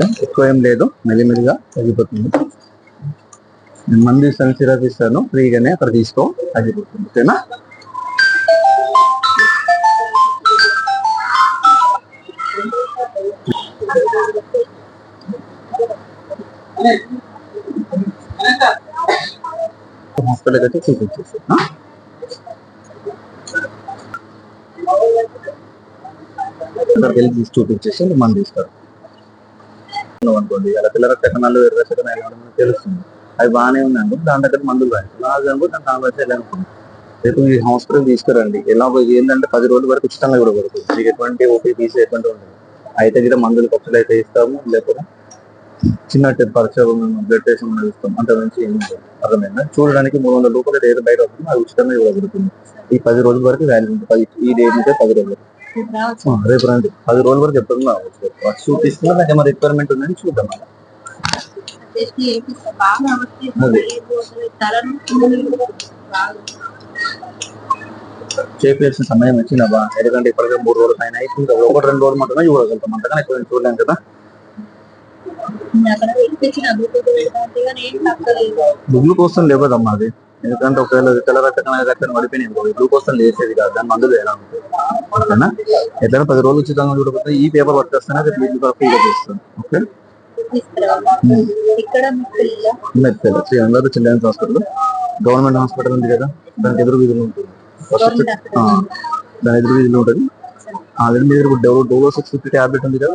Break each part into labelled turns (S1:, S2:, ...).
S1: కదా? ఎక్కువ ఏం లేదు. మెల్లిమెల్లిగా తగ్గిపోతుంది. నేను మంది సన్ సిరప్ ఇస్తాను. ఫ్రీగానే అక్కడ తీసుకో. తగ్గిపోతుంది ఓకేనా? హాస్పిటల్కి అయితే చూపించేసి అక్కడికి వెళ్ళి చూపించేసి మంది ఇస్తారు. అనుకోండి అలా పిల్లల కథనాలు ఎర్ర కథనాలు మనకు తెలుస్తుంది. అవి బాగానే ఉందండి దాని దగ్గర మందులు రాయి నాకు అనుకో దాని కాంగ్రెస్ అనుకుంది రేపు ఈ హాస్పిటల్ తీసుకురండి. ఎలా ఏంటంటే పది రోజుల వరకు ఉచితంగా కూడా పడుతుంది మీకు ఎటువంటి ఓపీ తీసి ఎటువంటి ఉండదు. అయితే కూడా మందులు ఖర్చులు అయితే ఇస్తాము. లేకపోతే చిన్న పరిచయం బ్లడ్ టెస్ట్ ఇస్తాం అంత నుంచి ఏం అర్థమైనా అర్థమైందా? చూడడానికి మూడు వందల రూపాయలు ఏదో బయట వస్తుంది. అది ఉచితంగా ఇవ్వబడుతుంది ఈ పది రోజుల వరకు వాల్యూ ఉంటుంది పది ఈ డేట్ నుంచి పది రోజులు. రేపు రండి పది రోజుల వరకు ఎప్పుడు రావచ్చు వచ్చి చూపిస్తున్నా నాకు ఏమైనా రిక్వైర్మెంట్ ఉందని చూద్దాం. చేపించాల్సిన సమయం వచ్చిందా బా ఎందుకంటే ఇప్పటికే మూడు రోజులు పైన కదా. ఒకటి రెండు రోజులు మాత్రమే చూడగలుగుతాం అంతకన్నా ఎక్కువ చూడలేం కదా. దుగ్గులు కోసం లేవదమ్మా అది. ఎందుకంటే ఒకవేళ తెల్ల రకమైన రకం పడిపోయినాయి బ్లూ కోసం లేసేది కాదు దాని మందులు ఎలా ఉంటుంది ఓకేనా ఎట్లయినా పది రోజులు ఉచితంగా చూడకపోతే ఈ పేపర్ పట్టుకొస్తేనే అది బ్లీడ్ ఫ్రీగా చేస్తాను ఓకే? మెత్తలు శ్రీ అందరూ చిల్డ్రన్స్ హాస్పిటల్. గవర్నమెంట్ హాస్పిటల్ ఉంది కదా దానికి ఎదురు వీధులు ఉంటుంది. దాని ఎదురు వీధులు ఉంటుంది. ఆల్రెడీ మీ దగ్గర Dolo Dolo six fifty tablet ఉంది కదా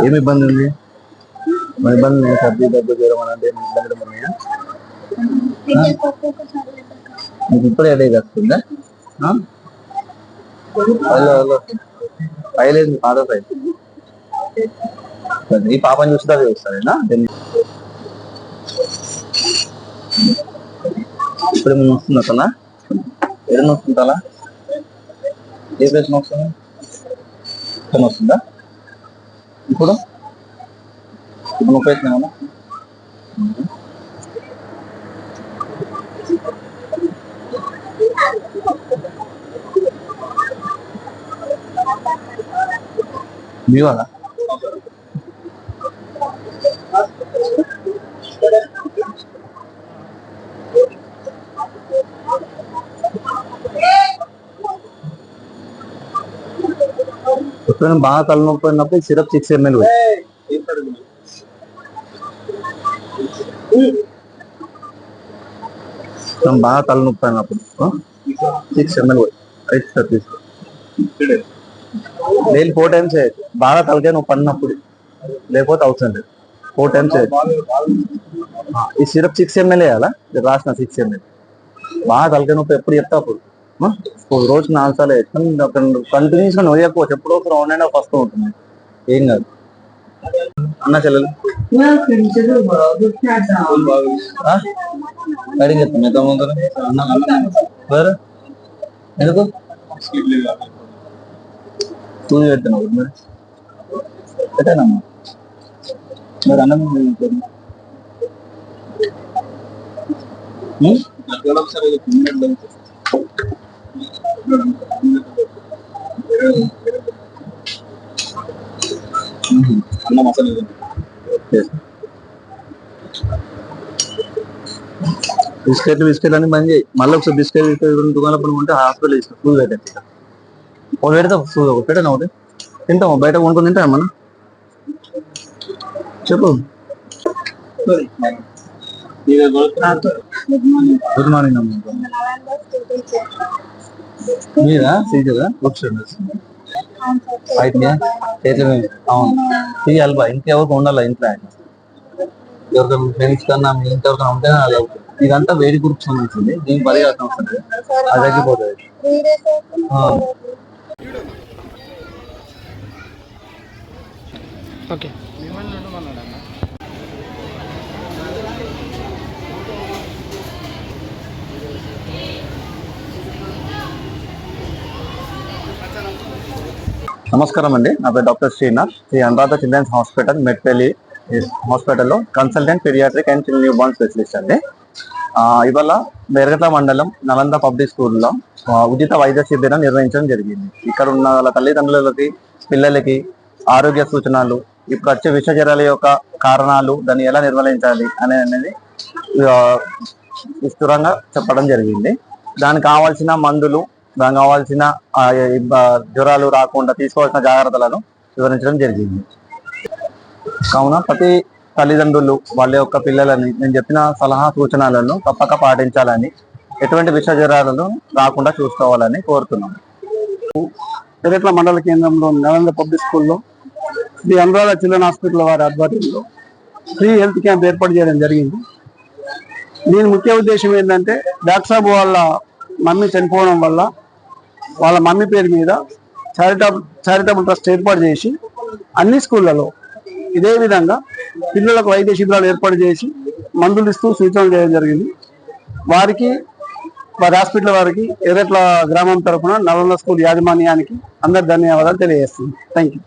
S1: ఏమి ఇబ్బంది ఉంది? మన ఇబ్బంది లేదు సర్ది దగ్గు జ్వరం అని అంటే ఏమైనా ఇబ్బందులు ఉన్నాయా? మీకు ఇప్పుడు అదే వస్తుందా హలో హలో. పైలేదు ఆరో పై ఈ పాపని చూస్తే అదే వస్తారేనా ఇప్పుడు ఏమైనా వస్తుందా అసలు ఏదైనా వస్తుందా ఏ ప్లేస్ వస్తుందా ఇక్కడ వస్తుందా? ఇప్పుడు? ఇప్పుడు ముప్పై వేసినామా చెప్పాను బాగా తలనొప్పి అయినప్పుడు సిరప్ సిక్స్ ఎంఎల్ బాగా తలనొప్పి అయినప్పుడు సిక్స్ ఎంఎల్ రైట్ సార్ తీసుకో. డైలీ ఫోర్ టైమ్స్ చేయొచ్చు. బాగా తలకాయ నొప్పి అన్నప్పుడు. లేకపోతే అవసరం లేదు. ఫోర్ టైమ్స్ చేయొచ్చు. ఈ సిరప్ సిక్స్ ఎంఎల్ వేయాలా? రాసిన సిక్స్ ఎంఎల్. బాగా తలకాయ నొప్పి ఎప్పుడు చెప్తా అప్పుడు? ఆ? రోజు నాలుగు సార్లు వేస్తాను కంటిన్యూస్గా నొయ్యకపోవచ్చు ఎప్పుడో ఒక రౌండ్ అయినా వస్తూ ఉంటుంది. ఏం కాదు. అన్న చెల్లెలు. ఆ? అడిగి చెప్తాను ఎంత ముందు వేరే ఎందుకు? తూ పెడుతున్నావు మరి. పెట్టానమ్మా మరి అన్నం ఒకసారి
S2: అన్నం అసలు.
S1: బిస్కెట్లు బిస్కెట్లు అని చేయి. మళ్ళీ ఒకసారి బిస్కెట్ దుకాణం పని ఉంటే హాస్పిటల్ తీసుకుని ఫుల్ పెట్టేది. ఒకటి పెడతా ఫుల్ ఒకటి పెట్టాను ఒకటి. తింటాము బయట కొనుక్కొని తింటాం మనం చెప్పు. గుడ్ మార్నింగ్ అమ్మ. మీరా సీజరా కూర్చోండి బయట చేతులు. అవును. తీయాలి బా ఇంకెవరికి ఉండాలి ఇంట్లో? ఆయన ఎవరికైనా ఫ్రెండ్స్ కన్నా మీ ఇంట్లో ఎవరికైనా ఉంటే అలా ఇదంతా వేడి గ్రూప్ సంబంధించింది. దీనికి పరిగెత్తం వస్తుంది అది తగ్గిపోతుంది.
S3: ఓకే.
S1: నమస్కారం అండి నా పేరు doctor Srinath. Sri Anuradha children's hospital Metpalli హాస్పిటల్లో consultant paediatric and children newborn specialist అండి. ఇవాళ బెరగట్ల మండలం నలంద పబ్లిక్ స్కూల్లో ఉచిత వైద్య శిబిరం నిర్వహించడం జరిగింది. ఇక్కడ ఉన్న వాళ్ళ తల్లిదండ్రులకి పిల్లలకి ఆరోగ్య సూచనలు ఇప్పుడు వచ్చే విషజ్వరాల యొక్క కారణాలు దాన్ని ఎలా నిర్వహించాలి అనే అనేది విస్తృతంగా చెప్పడం జరిగింది. దానికి కావాల్సిన మందులు దానికి కావాల్సిన జ్వరాలు రాకుండా తీసుకోవాల్సిన జాగ్రత్తలను వివరించడం జరిగింది. కావున ప్రతి తల్లిదండ్రులు వాళ్ళ యొక్క పిల్లలని నేను చెప్పిన సలహా సూచనలను తప్పక పాటించాలని ఎటువంటి విష జ్వరాలను రాకుండా చూసుకోవాలని కోరుతున్నాం.
S3: పెరట్ల మండల కేంద్రంలో నలంద పబ్లిక్ స్కూల్లో శ్రీ అనురాధ చిల్డ్రన్ హాస్పిటల్ వారి ఆధ్వర్యంలో ఫ్రీ హెల్త్ క్యాంప్ ఏర్పాటు చేయడం జరిగింది. దీని ముఖ్య ఉద్దేశం ఏంటంటే డాక్టర్ సాబు వాళ్ళ మమ్మీ చనిపోవడం వల్ల వాళ్ళ మమ్మీ పేరు మీద చారిటబుల్ చారిటబుల్ ట్రస్ట్ ఏర్పాటు చేసి అన్ని స్కూళ్ళలో ఇదే విధంగా పిల్లలకు వైద్య శిబిరాలు ఏర్పాటు చేసి మందులు ఇస్తూ సూచనలు చేయడం జరిగింది. వారికి వారి హాస్పిటల్ వారికి ఎర్రట్ల గ్రామం తరఫున నల్గొండ స్కూల్ యాజమాన్యానికి అందరి ధన్యవాదాలు తెలియజేస్తుంది థ్యాంక్ యూ